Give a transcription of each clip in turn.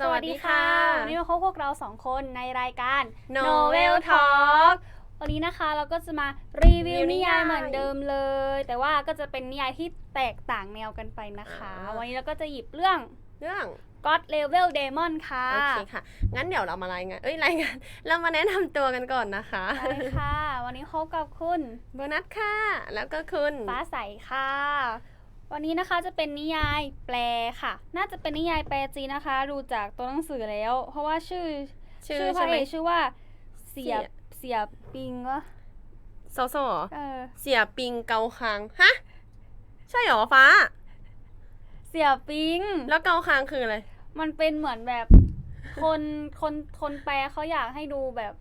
สวัสดีค่ะ วันนี้มาพบพวกเราสองคนในรายการ Novel Talk วันนี้นะคะเราก็จะมารีวิวรีวิวนินิยายยายเหมือนเดิมเลย แต่ว่าก็จะเป็นนิยายที่แตกต่างแนวกันไปนะคะอ่าวันนี้เราก็จะหยิบเรื่องเรื่อง God Level Demon ค่ะ โอเคค่ะ งั้นเดี๋ยวเรามารายงาน เอ้ยรายงาน เรามาแนะนำตัวกันก่อนนะคะได้ค่ะ วันนี้พบกับคุณโบนัสค่ะ แล้วก็คุณ ฟ้าใสค่ะ วันนี้นะคะจะเป็นนิยายแปลค่ะ น่าจะเป็นนิยายแปลจีนนะคะ ดูจากตัวหนังสือแล้ว เพราะว่าชื่อชื่อชื่อพใช่ระไหมเอกชื่อว่าเสียเสียเสียปิงวะโซโซเหรอเออเสียปิงเกาคางฮะใช่เหรอฟ้า เสียปิง แล้วเกาคางคืออะไร มันเป็นเหมือนแบบคนคนคนแปลเขาอยากให้ดูแบบ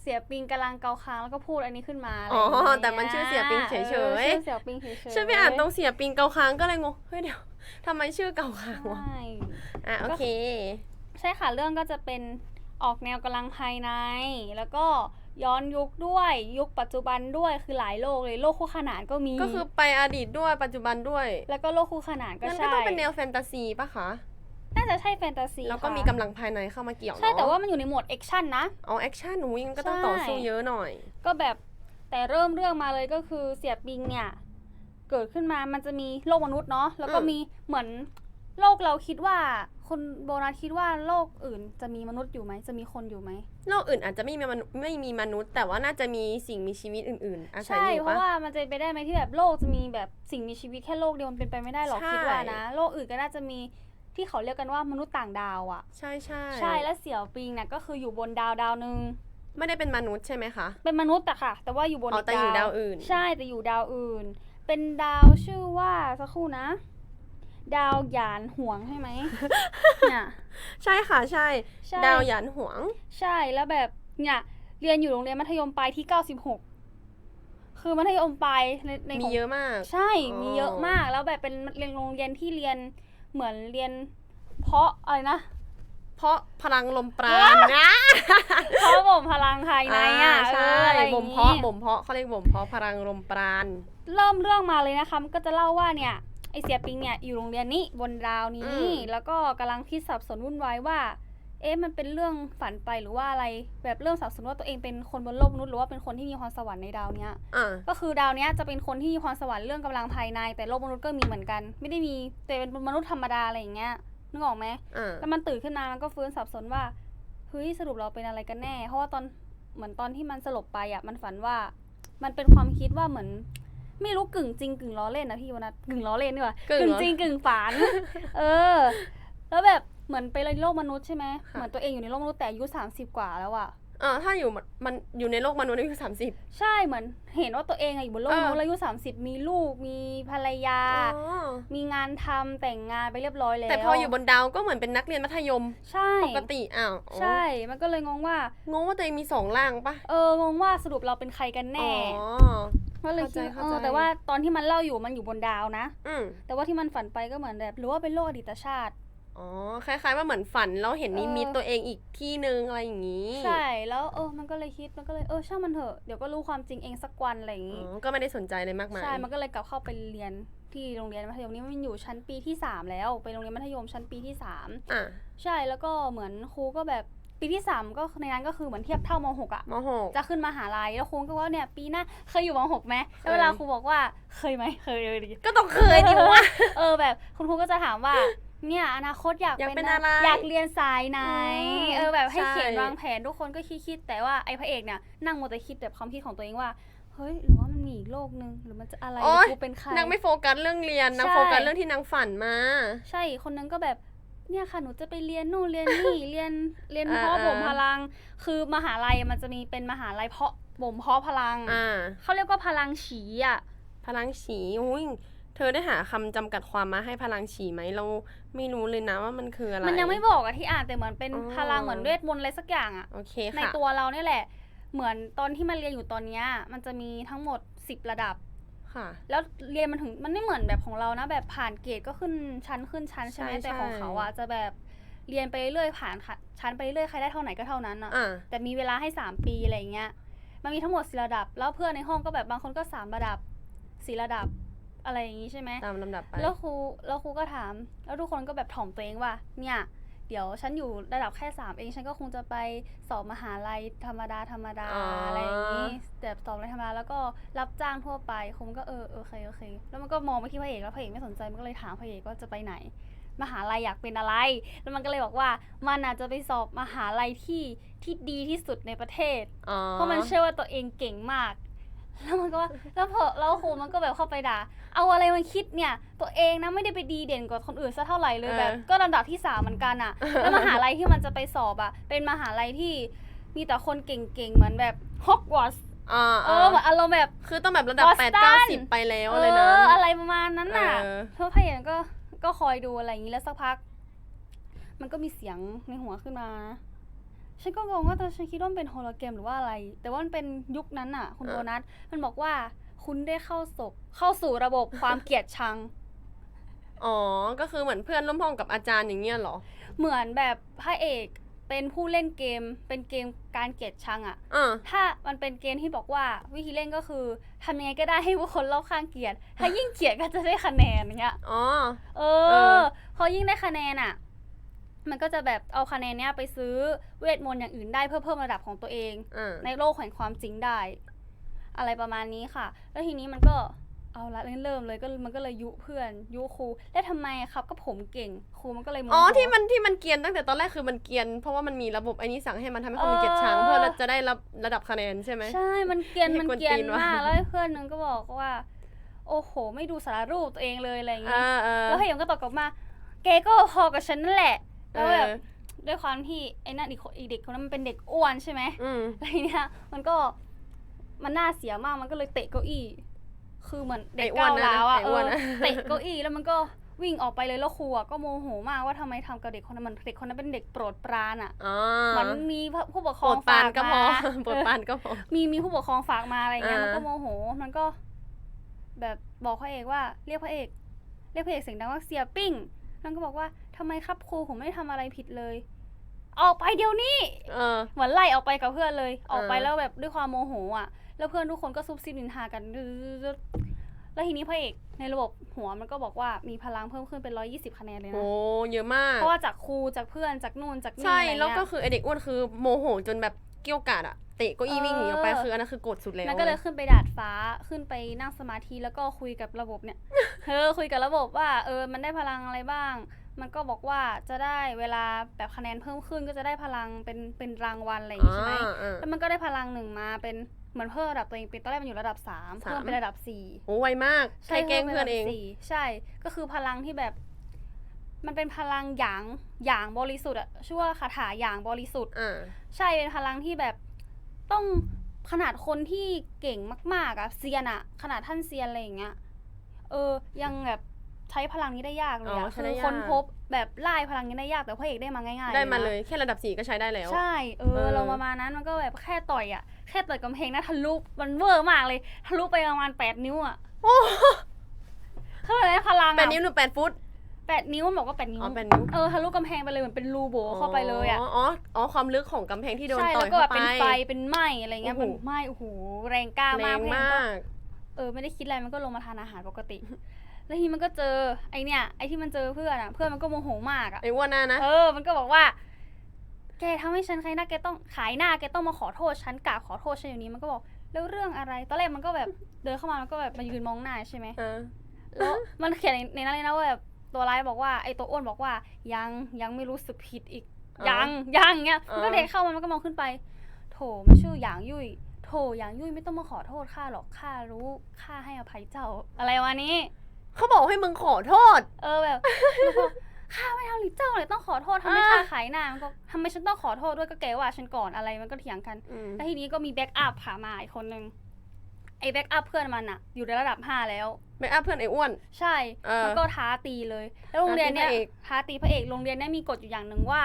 เสียปิงกำลังเกาค้างแล้วก็พูดอันนี้ขึ้นมาะไรอ๋ออย่างงี้แต่มันชื่อเสียปิงเฉยๆ ออชื่อเสียปิงเฉยๆฉันไปอ่านตรงเสียปิงเกาคางก็เลยงงเฮ้ยเดี๋ยวทำไมชื่อเกาคางวะใช่ อะโอเค ใช่ค่ะ เรื่องก็จะเป็นออกแนวกำลังภายใน แล้วก็ย้อนยุคด้วยยุคปัจจุบันด้วยคือหลายโลกเลยโลกคู่ขนานก็มีก็คือไปอดีตด้วยปัจจุบันด้วยแล้วก็โลกคู่ขนานก็งั้นก็ใช่ต้องเป็นแนวแฟนตาซีป่ะคะ น่าจะใช่แฟนตาซีแล้วก็ค่ะมีกำลังภายในเข้ามาเกี่ยวใช่เนะแต่ว่ามันอยู่ในโหมดแอคชั่นนะ อ๋อแอคชั่นหนูยังก็ต้องใช่ต่อสู้เยอะหน่อย ก็แบบแต่เริ่มเรื่องมาเลยก็คือเสียปิงเนี่ย เกิดขึ้นมามันจะมีโลกมนุษย์เนาะแล้วก็อืมมีเหมือนโลกเราคิดว่าคนโบราณคิดว่าโลกอื่นจะมีมนุษย์อยู่ไหมจะมีคนอยู่ไหมโลกอื่นอาจจะไม่มีมนุษย์ไม่มีมนุษย์ แต่ว่าน่าจะมีสิ่งมีชีวิตอื่นๆอาศัยใช่อยู่เพราะปะว่ามันจะไปได้ไหมที่แบบโลกจะมีแบบสิ่งมีชีวิตแค่โลกเดียวมันเป็นไปไม่ได้หรอกใช่คิดว่านะ โลกอื่นก็น่าจะมี ที่เขาเรียกกันว่ามนุษย์ต่างดาวอะ่ะใช่ใช่ใช่แล้วเสี่ยวปิงเนี่ยก็คืออยู่บนดาวดาวหนึ่งไม่ได้เป็นมนุษย์ใช่ไหมคะ เป็นมนุษย์อะค่ะ แต่ว่าอยู่บนอ๋ออีกแต่อยู่ดาวอื่น ใช่แต่อยู่ดาวอื่น เป็นดาวชื่อว่าสักครู่นะ ดาวหยานหวงใช่ไหมเนี่ยใช่ค่ะใช่ใช่ดาวหยันหวง ใช่แล้วแบบเนี่ยเรียนอยู่โรงเรียนมัธยมปลายที่96คือมัธยมปลายในในมีของเยอะมาก ใช่อ๋อมีเยอะมากแล้วแบบเป็นเรียนโรงเรียนที่เรียนเหมือนเรียน เพราะอะไรนะ เพราะพลังลมปราณนะเพราะบ่มพลังภายในอะาใช่เอออะไรอย่งบ่มงี้เพาะบ่มเพาะเขาเรียกบ่มเพาะพลังลมปราณเริ่มเรื่องมาเลยนะคะมันก็จะเล่าว่าเนี่ยไอเสียปิงเนี่ยอยู่โรงเรียนนี้บนดาวนี้อืมแล้วก็กำลังคิดสับสนวุ่นวายว่า เอ๊ะมันเป็นเรื่องฝันไปหรือว่าอะไร แบบเริ่มสับสนว่าตัวเองเป็นคนบนโลกมนุษย์หรือว่าเป็นคนที่มีพรสวรรค์ในดาวเนี้ยอ่าก็คือดาวเนี้ยจะเป็นคนที่มีพรสวรรค์เรื่องกำลังภายใน แต่โลกมนุษย์ก็มีเหมือนกัน ไม่ได้มีแต่เป็นมนุษย์ธรรมดาอะไรอย่างเงี้ย นึกออกไหมอ่าแล้วมันตื่นขึ้นมามันก็ฟื้นสับสนว่าเฮ้ยสรุปเราเป็นอะไรกันแน่ เพราะว่าตอนเหมือนตอนที่มันสลบไปอะมันฝันว่า มันเป็นความคิดว่าเหมือน ไม่รู้กึ่งจริงกึ่งล้อเล่นนะพี่วันนัทกึ่งล้อเล่นดีกว่ากึ่งกึ่งล้อจริงกึ่งฝัน เออ แล้วแบบเหมือนไปในโลกมนุษย์ใช่ไหมค่ะเหมือนตัวเองอยู่ในโลกมนุษย์แต่อายุสามสิบกว่าแล้วอะ อ่าถ้าอยู่มันอยู่ในโลกมนุษย์อายุสามสิบ ใช่เหมือนเห็นว่าตัวเองอะอยู่บนโลกมนุษย์แล้วอายุสามสิบมีลูกมีภรรยา มีงานทำแต่งงานไปเรียบร้อยแล้วแต่พออยู่บนดาวก็เหมือนเป็นนักเรียนมัธยม ใช่ปกติอ้าวอ๋อใช่ มันก็เลยงงว่า งงว่าตัวเองมีสองร่างปะเอองงว่าสรุปเราเป็นใครกันอ๋แน่อก็เลยคิดเข้าใจเออเข้าใจแต่ว่าตอนที่มันเล่าอยู่มันอยู่บนดาวนะ อืมแต่ว่าที่มันฝันไปก็เหมือนแบบหรือว่าเป็นโลกอดีตชาติ อ๋อ คล้ายๆว่าเหมือนฝันแล้วเห็นนิมิตเออ ตัวเองอีกที่นึงอะไรอย่างนี้ใช่แล้วเออมันก็เลยคิดมันก็เลยเออช่างมันเถอะเดี๋ยวก็รู้ความจริงเองสักวันอะไรอย่างอ๋งี้อก็ไม่ได้สนใจเลยมากมายใช่มันก็เลยกลับเข้าไปเรียนที่โรงเรียนมัธยมนี้มันอยู่ชั้นปีที่สามแล้ว ไปโรงเรียนมัธยมชั้นปีที่สามอะใช่แล้วก็เหมือนครูก็แบบปีที่สามก็ในนั้นก็คือเหมือนเทียบเท่ามหกอะ มหก จะขึ้นมหาลัยแล้วครูก็ว่าเนี่ยปีหน้าเคยอยู่มหกไหมแล้วเคยเวลาครูบอกว่าเคยไหมเคยเลยดิก็ต้องเคยดิวะ เออแบบคุณครูก็จะถามว่า เนี่ยอนาคตอยากอยากเป็นอะอะไรอยากเรียนสายไหน อืมเออแบบให้ใช่ เขียนวางแผนทุกคนก็คิดๆแต่ว่าไอ้พระเอกเนี่ยนั่งมัวแต่คิดแบบความคิดของตัวเองว่า เฮ้ยหรือว่ามันมีอีกโลกนึงหรือมันจะอะไรหโอ๊รือยกูเป็นใคร นางไม่โฟกัสเรื่องเรียนนางใช่ โฟกัสเรื่องที่นางฝันมา ใช่คนนึงก็แบบเนี่ยค่ะหนูจะไปเรียนนู่นเรียนนี่ เรียนเรียนอ่าเพาะบ่มอ่าพลัง คือมหาลัยมันจะมีเป็นมหาลัยเพาะบ่มเพาะพลังอ่า เขาเรียกว่าพลังฉีอะ พลังฉีอุ้ยเธอได้หาคำจำกัดความมาให้พลังฉีไหมเราไม่รู้เลยนะว่ามันคืออะไร มันยังไม่บอกอะที่อ่านแต่เหมือนเป็นอ๋อพลังเหมือนเวทมนต์อะไรสักอย่างอะโอเคในค่ะตัวเราเนี่ยแหละ เหมือนตอนที่มันเรียนอยู่ตอนเนี้ยมันจะมีทั้งหมด10ระดับค่ะ แล้วเรียนมันถึงมันไม่เหมือนแบบของเรานะ แบบผ่านเกรดก็ขึ้นชั้นขึ้นชั้นใช่ไหมใช่แต่ของใช่เขาอะจะแบบเรียนไปเรื่อยผ่านค่ะชั้นไปเรื่อยใครได้เท่าไหนก็เท่านั้นอะอ่าแต่มีเวลาให้3ปีอะไรอย่างเงี้ยมันมีทั้งหมดสี่ระดับ แล้วเพื่อนในห้องก็แบบบางคนก็สามระดับสี่ระดับ อะไรอย่างงี้ใช่ไหมตามลำดับไป แล้วครูแล้วครูก็ถาม แล้วทุกคนก็แบบถ่อมตัวเองว่า เนี่ย เดี๋ยวฉันอยู่ระดับแค่สามเอง ฉันก็คงจะไปสอบมหาลัยธรรมดาธรรมดาอ๋ออ อะไรอย่างนี้แบบสอบอะไรธรรมดาแล้วก็รับจ้างทั่วไปคงก็เออเออโอเคโอเค แล้วมันก็มองไปที่พระเอกแล้วพระเอกไม่สนใจมันก็เลยถามพระเอกว่าจะไปไหน มหาลัยอยากเป็นอะไร แล้วมันก็เลยบอกว่ามันอาจจะไปสอบมหาลัยที่ที่ดีที่สุดในประเทศ อ๋อเพราะมันเชื่อว่าตัวเองเก่งมาก แล้วมันก็ว่าแล้วพอแล้วครูมันก็แบบเข้าไปด่า เอาอะไรมาคิดเนี่ย ตัวเองนะไม่ได้ไปดีเด่นกว่าคนอื่นซะเท่าไหร่เลยแบบก็ลำดับที่สามเหมือนกันอะแล้วมหาลัยที่มันจะไปสอบอะเป็นมหาลัยที่มีแต่คนเก่งๆ เหมือนแบบฮอกวอตส์อ่าเออเหมือนอารมณ์แบบ คือต้องแบบระดับ Boston แปดเก้าสิบไปแล้วเอเลยนะ ออะไรประมาณนั้นน่ะเออ เพราะพระเอกก็ก็คอยดูอะไรอย่างนี้แล้วสักพัก มันก็มีเสียงในหัวขึ้นมานะ ฉันก็งงว่าตอนฉันคิดว่ามันเป็นโฮโลแกรมหรือว่าอะไร แต่ว่ามันเป็นยุคนั้นน่ะคุณเออ โบนัส มันบอกว่าคุณได้เข้าศพเข้าสู่ระบบความ เกลียดชัง อ๋อ ก็คือเหมือนเพื่อนร่วมห้องกับอาจารย์อย่างเงี้ยเหรอเหมือนแบบพระเอกเป็นผู้เล่นเกม เป็นเกมการเกลียดชังอะอ่าถ้ามันเป็นเกมที่บอกว่าวิธีเล่นก็คือทำยังไงก็ได้ให้ผู้คนรอบข้างเกลียด ถ้ายิ่งเกลียดก็จะได้คะแนนอย่างเงี้ย อ๋อ เอเออ อ พอยิ่งได้คะแนนอะ มันก็จะแบบเอาคะแนนเนี้ยไปซื้อเวทมนต์อย่างอื่นได้เพื่อเพิ่มระดับของตัวเอง อ่าในโลกแห่งความจริงได้ อะไรประมาณนี้ค่ะ แล้วทีนี้มันก็เอาละเริ่มเลยก็มันก็เลยยุเพื่อนยุครูแล้วทำไมครับก็ผมเก่งครูมันก็เลยโมโห อ๋อที่มันที่มันเกรียนตั้งแต่ตอนแรกคือมันเกรียน เพราะว่ามันมีระบบไอ้นี้สั่งให้มันทำให้คนเกลียดชังเออเพื่อจะได้รับระดับคะแนนใช่ไหม ใช่ มันเกรียนให้มันกวนเกรียนตีนว่ะ มาก แล้วไอ้เพื่อนนึงก็บอกว่า โอ้โห ไม่ดูสารรูปตัวเองเลยอะไรอย่างเงี้ย อ่าอ่า แล้วพยมก็ตอบกลับมา แกก็พอกับฉันนั่นแหละเอ แล้วแบบอด้วยความที่ไอ้นั่นอีกคนอีกเด็กคนนั้นมันเป็นเด็กอ้วนใช่ไหมอืมอะไรเนี่ยมันก็มันน่าเสียมากมันก็เลยเตะเก้าอี้ คือเหมือนเด็กไอ้อ้วก้านวนะร้าวอะไอ้เออ้วอนนะ เตะเก้าอี้แล้วมันก็วิ่งออกไปเลยแล้วครูอะก็โมโหมากว่าทำไมทำกับเด็กคนนั้นมันเด็กคนนั้นเป็นเด็กโปรดปรานอะอ๋อมันมีผู้ปกคโปรรองดปรานฝากก็พอมาโปรดปรานก็พอ มีมีผู้ปกครองฝากมาอะไรเงี้ยอ่ามั มันก็โมโหมันก็ แบบบอกพระเอกว่า เรียกพระเอก เรียกพระเอกเสียงดังว่าเสียปิ้ง มันก็บอกว่าทำไมครับครูผมไม่ได้ทำอะไรผิดเลย ออกไปเดี๋ยวนี้เออ เหมือนไล่ออกไปกับเพื่อนเลย ออกไปเออแล้วแบบด้วยความโมโหอะ แล้วเพื่อนทุกคนก็ซุบซิบนินทากันดึ๊ดๆแล้วทีนี้พระเอกในระบบหัวมันก็บอกว่ามีพลังเพิ่มขึ้นเป็น120คะแนนเลยโอ้นะเยอะมาก เพราะว่าจากครูจากเพื่อนจากนู่นจากนี่ใช่อะไรแล้วก็เงี้ยคือไอเด็กอ้วนคือโมโหจนแบบ เกี้ยวกาดอะเตะเก็อีวิ่งหนีออกไปเออ คืออันนั้นคือโกรธสุดแล้วมันก็เลยขึ้นไปดาดฟ้าขึ้นไปนั่งสมาธิแล้วก็คุยกับระบบเนี่ยเออคุยกับระบบว่าเออมันได้พลังอะไรบ้าง มันก็บอกว่าจะได้เวลาแบบคะแนนเพิ่มขึ้นก็จะได้พลังเป็นเป็นรางวัลอะไรอย่างงี้ใช่ไหมอ่าอ่า แล้วมันก็ได้พลังหนึ่งมาเป็นเหมือนเพิ่มระดับตัวเองเป็นตอนแรกมันอยู่ระดับสามสาม เพิ่มเป็นระดับสี่โอ้ไวมากใครแกล้งพิ่มเพื่อนเองระดับสี่ใช่ก็คือพลังที่แบบ มันเป็นพลังหยางหยางบริสุทธิ์อะชื่อว่าคาถาหยางบริสุทธิ์ อ่า ใช่เป็นพลังที่แบบต้องขนาดคนที่เก่งมาก ๆอะเซียนอะขนาดท่านเซียนอะไรอย่างเงี้ยเออยังแบบใช้พลังนี้ได้ยากเลยอ๋ออะใช้คืได้อยาก คนพบแบบไล่พลังนี้ได้ยากแต่พระเอกได้มาง่ายๆได้มานะเลยแค่ระดับสี่ก็ใช้ได้แล้ว ใช่เอเอออ เราประมาณนั้นมันก็แบบแค่ต่อยอะแค่ต่อยกำแพงนะทะลุมันเวอร์มากเลยทะลุไปประมาณแปดนิ้วอะโอ้เขาเลยนะพลังอะ แปดนิ้วหรือแปดฟุต แปดนิ้วมันบอกว่าแปดนิ้วอ๋อแปดนิ้ว เออทะลุกำแพงไปเลยเหมือนเป็นรูโบเข้าไปเลยอะอ๋อ อ๋อ ความลึกของกำแพงที่โดนใช่ต่อแล้ยวก็แบเข้าบไป เป็นไฟเป็นไหมอะไรเงี้ยโอ้โหเป็นไหมโอ้โหแรงกล้าแรมากงเพราะฉะนั้นมาก็ ก เออไม่ได้คิดอะไรมันก็ลงมาทานอาหารปกติ แล้วทีมันก็เจอไอเนี่ยไอที่มันเจอเพื่อนอะเพื่อนมันก็โมโหมากอะไอ้อ้วนหน้านะ เออ มันก็บอกว่า แกทำให้ฉันใครหน้าแกต้องขายหน้าแกต้องมาขอโทษฉันกราบขอโทษฉันอย่างนี้มันก็บอกแล้วเรื่องอะไรตอนแรกมันก็แบบเดินเข้ามามันก็แบบมายืนมองหน้าใช่ไหม เออ แล้วมันเขียนในในนั้นเลยนะว่าแบบ ตัวร้ายบอกว่าไอตัวอ้วนบอกว่ายังยังไม่รู้สึกผิดอีกอ๋อยังยังเงี้ยอ๋อมั นก็เดินเข้ามามันก็มองขึ้นไป โถมันชื่อหยางยุ่ยโถหยางยุ่ยไม่ต้องมาขอโทษข้าหรอกข้ารู้ข้าให้อภัยเจ้าอะไรวะนี้ เขาบอกให้มึงขอโทษ เออแบบ แล้วก็ข้าไม่ทำหรือเจ้าเลยต้องขอโทษทำให้อ่า ข้าขายหน้ามันก็ทำไมฉันต้องขอโทษด้วยก็แกว่าฉันก่อนอะไรมันก็เถียงกันอืมแล้วทีนี้ก็มีแบ็กอัพผ่ามาอีกคนนึง ไอ้แบ็กอัพเพื่อนมันอะอยู่ในระดับห้าแล้วไม่อัพเพื่อนไอ้อ้วน ใช่ เออมันก็ท้าตีเลย แล้วโรงเรียนเนี้ยท้าตีพระเอก ท้าตีพระเอกโรงเรียนเนี้ยมีกฎอยู่อย่างหนึ่งว่า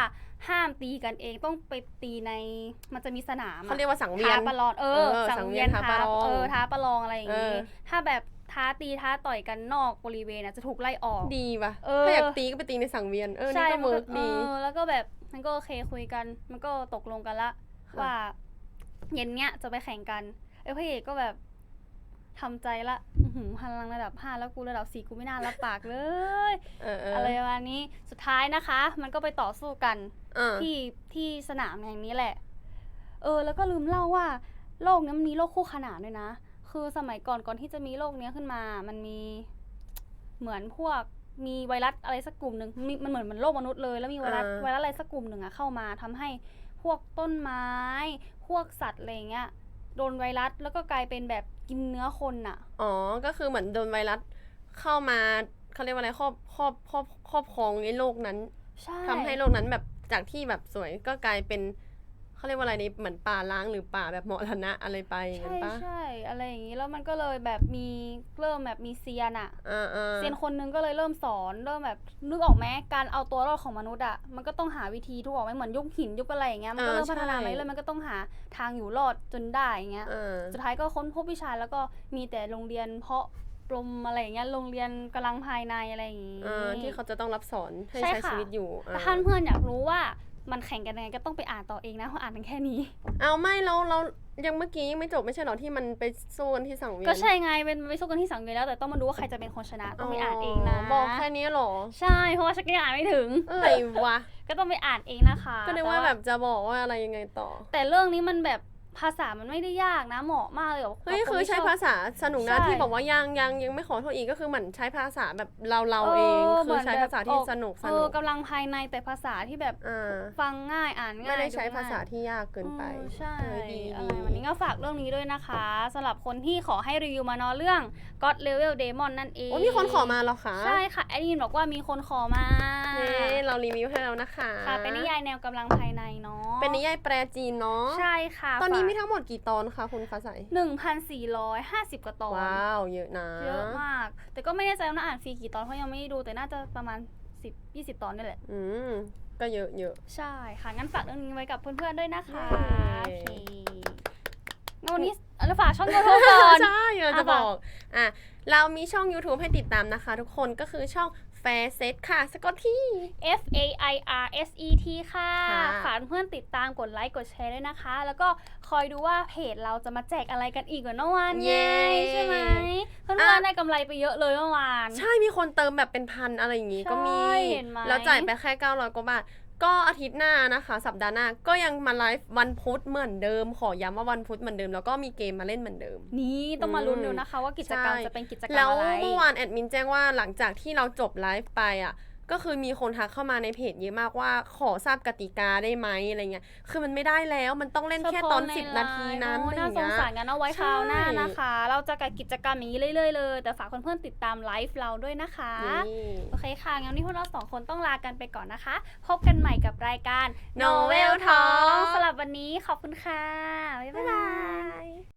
ห้ามตีกันเองต้องไปตีในมันจะมีสนามอะเขาเรียกว่าสังเวียท้าน ประลองเออเออสังเวียนสังเวียนท้าท้าประลองเออท้าประลองอะไรอย่างเองี้อถ้าแบบท้าตีท้าต่อยกันนอกบริเวณน่ะจะถูกไล่ออก ดีว่ะเออ ถ้าอยากตีก็ไปตีในสังเวียน เออ นี่ก็มัเวิร์กเอดีอแล้วก็แบบมันก็โอเคคุยกัน มันก็ตกลงกันละค่ะ ว่า เย็นเนี้ยจะไปแข่งกันไอ้พระเอกก็แบบ ทำใจละอื้อหือพลังระดับห้าแล้วกูระดับสี่กูไม่น่ารับปากเลย เออเอออะไรประมาณนี้สุดท้ายนะคะ มันก็ไปต่อสู้กันเออที่ที่สนามแห่งนี้แหละ เออ แล้วก็ลืมเล่าว่าโลกเนี้ยมันมีโลกคู่ขนานด้วยนะ คือสมัยก่อนก่อนที่จะมีโลกเนี้ยขึ้นมา มันมีเหมือนพวกมีไวรัสอะไรสักกลุ่มหนึ่งมีมันเหมือนเหมือนโลกมนุษย์เลย แล้วมีไวรัสอ่าไวรัสอะไรสักกลุ่มหนึ่งอะเข้ามาทำให้พวกต้นไม้ พวกสัตว์อะไรเงี้ย โดนไวรัสแล้วก็กลายเป็นแบบกินเนื้อคนน่ะ อ๋อ ก็คือเหมือนโดนไวรัสเข้ามาเขาเรียกว่าอะไรครอบครอบครอบครอบครองในโลกนั้น ใช่ทำให้โลกนั้นแบบจากที่แบบสวยก็กลายเป็น เขาเรียกว่าอะไรนี่เหมือนป่าล้างหรือป่าแบบหมอรณะอะไรไปอย่างนั้ใช่นปะใช่อะไรอย่างนี้แล้วมันก็เลยแบบมีเริ่มแบบมีเซียนอะอ่าอ่าเซียนคนนึงก็เลยเริ่มสอนเริ่มแบบนึกออกไหมการเอาตัวรอดของมนุษย์อะมันก็ต้องหาวิธีทุกออกไหมเหมือนยุคหินยุคอะไรอย่างเงี้ยมันก็เริ่มพัฒนามาเรื่อยๆมันก็ต้องหาทางอยู่รอดจนได้อย่างเงี้ยเออสุดท้ายก็ค้นพบวิชาแล้วก็มีแต่โรงเรียนเพาะปลมอะไรอย่างเงี้ยโรงเรียนกำลังภายในอะไรอย่างงี้เออที่เขาจะต้องรับสอนให้ใช่ใช้ค่ะชีวิตอยู่ถ้าอ่าท่านเพื่อนอยากรู้ว่า มันแข่งกันยังไงก็ต้องไปอ่านต่อเองนะเพราะอ่านกันแค่นี้ เอาไม่เราเรายังเมื่อกี้ยังไม่จบไม่ใช่เหรอที่มันไปสู้กันที่สังเวียนก็ใช่ไงเป็นไปสู้กันที่สังเวียนแล้วแต่ต้องมาดูว่าใครจะเป็นคนชนะต้องไปอ่านเองนะบอกแค่นี้เหรอ ใช่เพราะว่าฉันก็ยังอ่านไม่ถึงอะไรวะก็ต้องไปอ่านเองนะคะ ก็นึกว่าแบบจะบอกว่าอะไรยังไงต่อ แต่เรื่องนี้มันแบบ ภาษามันไม่ได้ยากนะเหมาะมากเลยกับเฮ้ยกับคือที่ใช้ชบภาษาสนุกนะใช่ที่บอกว่ายังยังยังไม่ขอโทษอีกก็คือเหมือนใช้ภาษาแบบเราเราเองคือใช้ภาษาที่สนุกสเอนุอกกำลังภายในแต่ภาษาที่แบบอ่าฟังง่ายอ่านง่ายไม่ได้ใช้ง่ยภาษาที่ยากเกินไปอืมใช่เออดีอะไรดี วันนี้ก็ฝากเรื่องนี้ด้วยนะคะสำหรับคนที่ขอให้รีวิวมาเนาะเรื่อง God Level Demon นั่นเองโอ้มีคนขอมาเหรอคะใช่ค่ะแอดมินบอกว่ามีคนขอมาเฮ้เรารีวิวให้แล้วนะคะค่ะเป็นนิยายแนวกำลังภายในเนาะเป็นนิยายแปลจีนเนาะ ใช่ค่ะตอนนี้มีฝากทั้งหมดกี่ตอนคะคุณฟ้าใส1,450 กว่าตอน ว้าว เยอะนะ เยอะมาก แต่ก็ไม่แน่ใจว่าน่าอ่านฟรีกี่ตอนเพราะยังไม่ได้ดูแต่น่าจะประมาณ 10 20 ตอนนี่แหละ อืม ก็เยอะเยอะใช่ค่ะ งั้นฝากเรื่องนี้ไว้กับเพื่อนๆด้วยนะคะเย้โอเคงั้นวันนี้เราฝากช่องยูทูบก่อน ใช่เราจะอะบฝากอก อะ เรามีช่อง YouTube ให้ติดตามนะคะ ทุกคนก็คือช่อง Fair Set ค่ะสกอตที่ F A I R S E T ค่ะ ค่ะฝากเพื่อนติดตามกดไลค์กดแชร์ด้วยนะคะ แล้วก็คอยดูว่าเพจเราจะมาแจกอะไรกันอีกเหมือนเมื่อวานไงใช่ไหมเพื่อนๆได้กำไรไปเยอะเลยเมื่อวาน ใช่มีคนเติมแบบเป็นพันอะไรอย่างงี้ก็มี ใช่เห็นไหม แล้วจ่ายไปแค่ 900 กว่าบาท ก็อาทิตย์หน้านะคะ สัปดาห์หน้าก็ยังมาไลฟ์วันพุธเหมือนเดิม ขอย้ำว่าวันพุธเหมือนเดิมแล้วก็มีเกมมาเล่นเหมือนเดิม นี่ต้องมาลุ้นอืมดูนะคะ ว่ากิจกรรมใช่ จะเป็นกิจกรรแล้มวอะไร เมื่อวานแอดมินแจ้งว่าหลังจากที่เราจบไลฟ์ไปอะ ก็คือมีคนทักเข้ามาในเพจเยอะมากว่าขอทราบกติกาได้ไหมอะไรเงี้ย คือมันไม่ได้แล้วมันต้องเล่นแค่ตอนเฉพาะสิบในาทีนั้นโอ้อะไรอน่าย่างสงเงี้ย สารกันเอาไว้ใช่คราวหน้านะคะ เราจะกับกิจกรรมอย่างนี้เรื่อยๆเลย แต่ฝากเพื่อนๆติดตามไลฟ์เราด้วยนะคะนี่โอเคค่ะ งั้นวันนี้พวกเราสองคนต้องลากันไปก่อนนะคะ พบกันใหม่กับรายการ Novel Talk สำหรับวันนี้ขอบคุณค่ะ บ๊ายบาย